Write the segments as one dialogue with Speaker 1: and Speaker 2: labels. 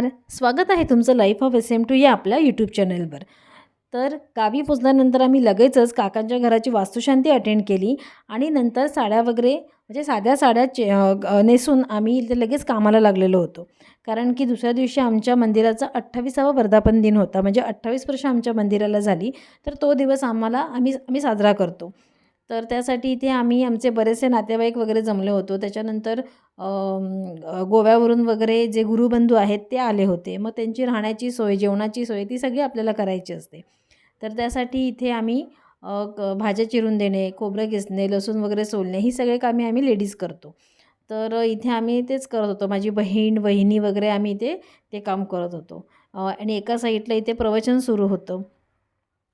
Speaker 1: नमस्कार. स्वागत आहे तुमचं life of S M two या आपल्या यूट्यूब चॅनलवर तर गावी पोचल्यानंतर आम्ही लगेचच काकांच्या घराची वास्तुशांती अटेंड केली आणि नंतर साड्या वगैरे म्हणजे साध्या साड्या चे नेसून आम्ही इथे लगेच कामाला लागलेलो होतो. कारण की दुसऱ्या दिवशी आमच्या मंदिराचा अठ्ठावीसावा वर्धापन दिन होता म्हणजे अठ्ठावीस वर्ष आमच्या मंदिराला झाली तर तो दिवस आम्हाला आम्ही आम्ही साजरा करतो. तर त्यासाठी इथे आम्ही आमचे बरेचसे नातेवाईक वगैरे जमले होतो. त्याच्यानंतर गोव्यावरून वगैरे जे गुरुबंधू आहेत ते आले होते. मग त्यांची राहण्याची सोय जेवणाची सोय ती सगळी आपल्याला करायची असते. तर त्यासाठी इथे आम्ही क भाज्या चिरून देणे खोबरं किसणे लसूण वगैरे सोलणे ही सगळे कामे आम्ही लेडीज करतो. तर इथे आम्ही तेच करत होतो. माझी बहीण वहिनी वगैरे आम्ही इथे ते काम करत होतो. आणि एका साईडला इथे प्रवचन सुरू होतं.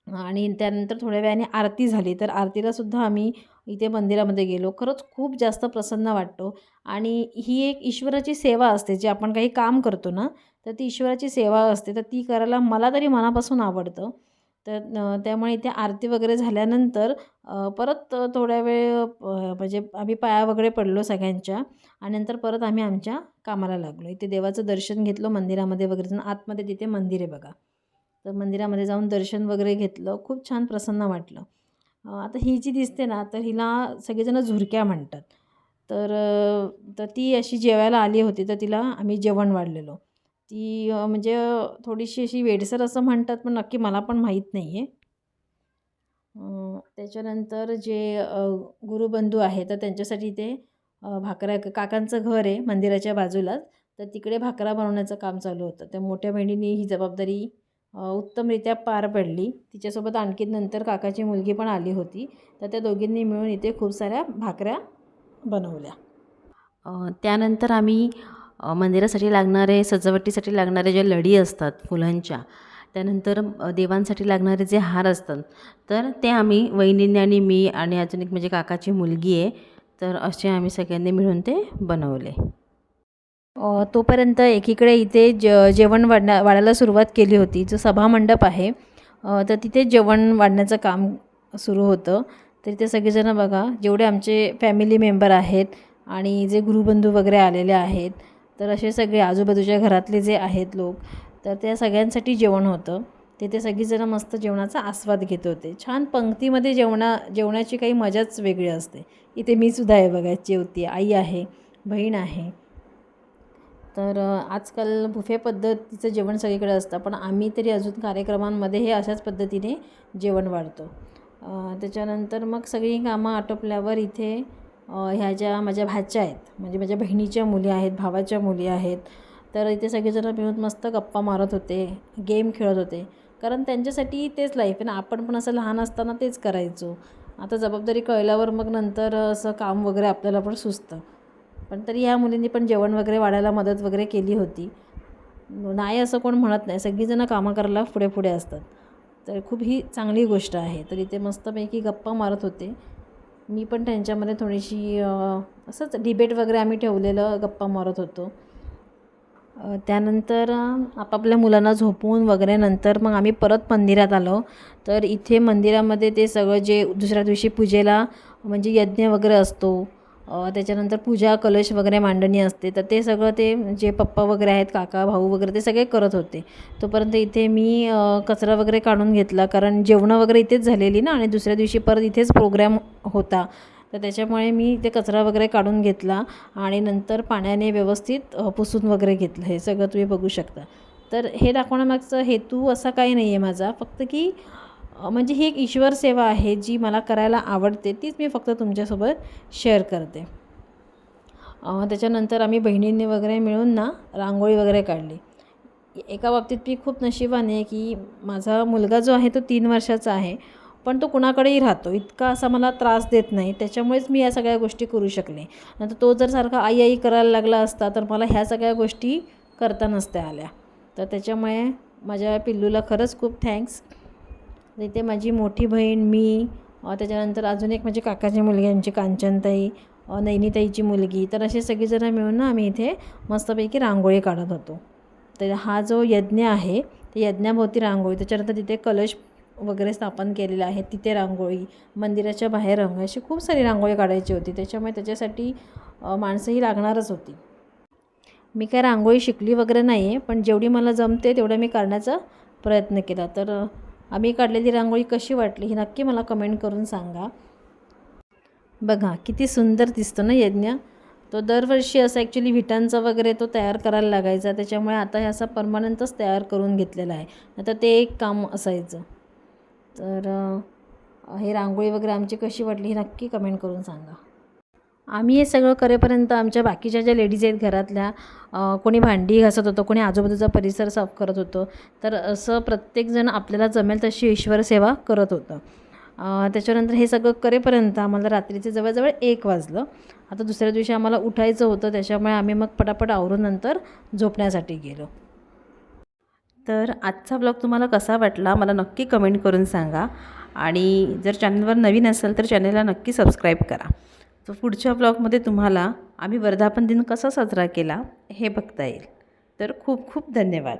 Speaker 1: आणि त्यानंतर थोड्या वेळाने आरती झाली. तर आरतीला सुद्धा आम्ही इथे मंदिरामध्ये गेलो. खरंच खूप जास्त प्रसन्न वाटतो. आणि ही एक ईश्वराची सेवा असते. जे आपण काही काम करतो ना तर ती ईश्वराची सेवा असते. तर ती करायला मला तरी मनापासून आवडतं. तर त्यामुळे इथे आरती वगैरे झाल्यानंतर परत थोड्या वेळ म्हणजे आम्ही पाया वगैरे पडलो सगळ्यांच्या. आणि नंतर परत आम्ही आमच्या कामाला लागलो. इथे देवाचं दर्शन घेतलं मंदिरामध्ये वगैरे जाऊन. आतमध्ये तिथे मंदिर आहे बघा. तर मंदिरामध्ये जाऊन दर्शन वगैरे घेतलं. खूप छान प्रसन्न वाटलं. आता ही जी दिसते ना तर हिला सगळेजणं झुरक्या म्हणतात. तर तर ती अशी जेवायला आली होती तर तिला आम्ही जेवण वाढलेलो. ती म्हणजे थोडीशी अशी वेडसर असं म्हणतात पण नक्की मला पण माहीत नाही आहे त्याच्यानंतर जे गुरुबंधू आहे तर त्यांच्यासाठी ते भाकऱ्या काकांचं घर आहे मंदिराच्या बाजूलाच. तर तिकडे भाकरा बनवण्याचं काम चालू होतं. त्या मोठ्या बहिणीने ही जबाबदारी उत्तमरित्या पार पडली. तिच्यासोबत आणखी नंतर काकाची मुलगी पण आली होती. तर त्या दोघींनी मिळून इथे खूप साऱ्या भाकऱ्या बनवल्या.
Speaker 2: त्यानंतर आम्ही मंदिरासाठी लागणारे सजावटीसाठी लागणारे ज्या लढी असतात फुलांच्या त्यानंतर देवांसाठी लागणारे जे हार असतात तर ते आम्ही वहिनींनी आणि मी आणि अजून एक म्हणजे काकाची मुलगी आहे तर असे आम्ही सगळ्यांनी मिळून ते बनवले.
Speaker 1: तोपर्यंत एकीकडे इथे ज जेवण वाढण्या वाढायला सुरुवात केली होती. जो सभामंडप आहे तर तिथे जेवण वाढण्याचं काम सुरू होतं. तर इथे सगळेजणं बघा जेवढे आमचे फॅमिली मेंबर आहेत आणि जे गुरुबंधू वगैरे आलेले आहेत तर असे सगळे आजूबाजूच्या घरातले जे आहेत लोक तर त्या सगळ्यांसाठी जेवण होतं. तिथे सगळीजणं मस्त जेवणाचा आस्वाद घेत होते. छान पंक्तीमध्ये जेवणा जेवणाची काही मजाच वेगळी असते. इथे मी सुद्धा आहे बघा जेवती आई आहे बहीण आहे. तर आजकाल बुफे पद्धतीचं जेवण सगळीकडे असतं पण आम्ही तरी अजून कार्यक्रमांमध्ये हे अशाच पद्धतीने जेवण वाढतो. त्याच्यानंतर मग सगळी कामं आटोपल्यावर इथे ह्या ज्या माझ्या भाच्या आहेत म्हणजे माझ्या बहिणीच्या मुली आहेत भावाच्या मुली आहेत तर इथे सगळेजणं मिळून मस्त गप्पा मारत होते गेम खेळत होते. कारण त्यांच्यासाठी तेच लाईफ आहे ना आपण पण असं लहान असताना तेच करायचो. आता जबाबदारी कळल्यावर मग नंतर असं काम वगैरे आपल्याला पण सुचतं. पण तरी ह्या मुलींनी पण जेवण वगैरे वाढायला मदत वगैरे केली होती. नाही असं कोण म्हणत नाही. सगळीजणं कामं करायला पुढे पुढे असतात. तर खूप ही चांगली गोष्ट आहे. तर इथे मस्तपैकी गप्पा मारत होते. मी पण त्यांच्यामध्ये थोडीशी असंच डिबेट वगैरे आम्ही ठेवलेलं गप्पा मारत होतो. त्यानंतर आपापल्या मुलांना झोपवून वगैरे नंतर मग आम्ही परत मंदिरात आलो. तर इथे मंदिरामध्ये ते सगळं जे दुसऱ्या दिवशी पूजेला म्हणजे यज्ञ वगैरे असतो. त्याच्यानंतर पूजा कलश वगैरे मांडणी असते. तर ते सगळं ते जे पप्पा वगैरे आहेत काका भाऊ वगैरे ते सगळे करत होते. तोपर्यंत इथे मी कचरा वगैरे काढून घेतला. कारण जेवणं वगैरे इथेच झालेली ना आणि दुसऱ्या दिवशी परत इथेच प्रोग्राम होता. तर त्याच्यामुळे मी ते कचरा वगैरे काढून घेतला आणि नंतर पाण्याने व्यवस्थित पुसून वगैरे घेतलं. हे सगळं तुम्ही बघू शकता. तर हे दाखवण्यामागचा हेतू असा काही नाही आहे माझा. फक्त की म्हणजे ही एक ईश्वर सेवा आहे जी मला करायला आवडते तीच मी फक्त तुमच्यासोबत शेअर करते. त्याच्यानंतर आम्ही बहिणींनी वगैरे मिळून ना रांगोळी वगैरे काढली. एका बाबतीत मी खूप नशिबाने की माझा मुलगा जो आहे तो तीन वर्षाचा आहे पण तो कुणाकडेही राहतो. इतका असा मला त्रास देत नाही त्याच्यामुळेच मी या सगळ्या गोष्टी करू शकले. नंतर तो जर सारखा आई आई करायला लागला असता तर मला ह्या सगळ्या गोष्टी करता नसत्या आल्या. तर त्याच्यामुळे माझ्या पिल्लूला खरंच खूप थँक्स इथे माझी मोठी बहीण मी त्याच्यानंतर अजून एक माझी काकाची मुलगी आमची कांचनताई नैनीताईची मुलगी. तर असे सगळेजणं मिळून ना आम्ही इथे मस्तपैकी रांगोळी काढत होतो. तर हा जो यज्ञ आहे ते यज्ञाभोवती रांगोळी त्याच्यानंतर तिथे कलश वगैरे स्थापन केलेलं आहे तिथे रांगोळी मंदिराच्या बाहेर रांगोळी अशी खूप सारी रांगोळी काढायची होती. त्याच्यामुळे त्याच्यासाठी माणसंही लागणारच होती. मी काय रांगोळी शिकली वगैरे नाही आहे पण जेवढी मला जमते तेवढं मी करण्याचा प्रयत्न केला. तर आम्ही काढलेली रांगोळी कशी वाटली ही नक्की मला कमेंट करून सांगा. बघा किती सुंदर दिसतो ना यज्ञ. तो दरवर्षी असं ॲक्च्युली विटांचा वगैरे तो तयार करायला लागायचा. त्याच्यामुळे आता हे असा परमनंटच तयार करून घेतलेला आहे. आता ते एक काम असायचं. तर हे रांगोळी वगैरे आमची कशी वाटली ही नक्की कमेंट करून सांगा. आम्ही हे सगळं करेपर्यंत आमच्या बाकीच्या ज्या लेडीज आहेत घरातल्या कोणी भांडी घासत होतं कोणी आजूबाजूचा परिसर साफ करत होतं तर असं प्रत्येकजण आपल्याला जमेल तशी ईश्वर सेवा करत होतं. त्याच्यानंतर हे सगळं करेपर्यंत आम्हाला रात्रीचे जवळजवळ एक वाजलं. आता दुसऱ्या दिवशी आम्हाला उठायचं होतं त्याच्यामुळे आम्ही मग पटापट आवरून नंतर झोपण्यासाठी गेलो.
Speaker 2: तर आजचा ब्लॉग तुम्हाला कसा वाटला मला नक्की कमेंट करून सांगा. आणि जर चॅनलवर नवीन असेल तर चॅनलला नक्की सबस्क्राईब करा. तर पुढच्या ब्लॉगमध्ये तुम्हाला आम्ही वर्धापन दिन कसा साजरा केला हे बघता येईल. तर खूप खूप धन्यवाद.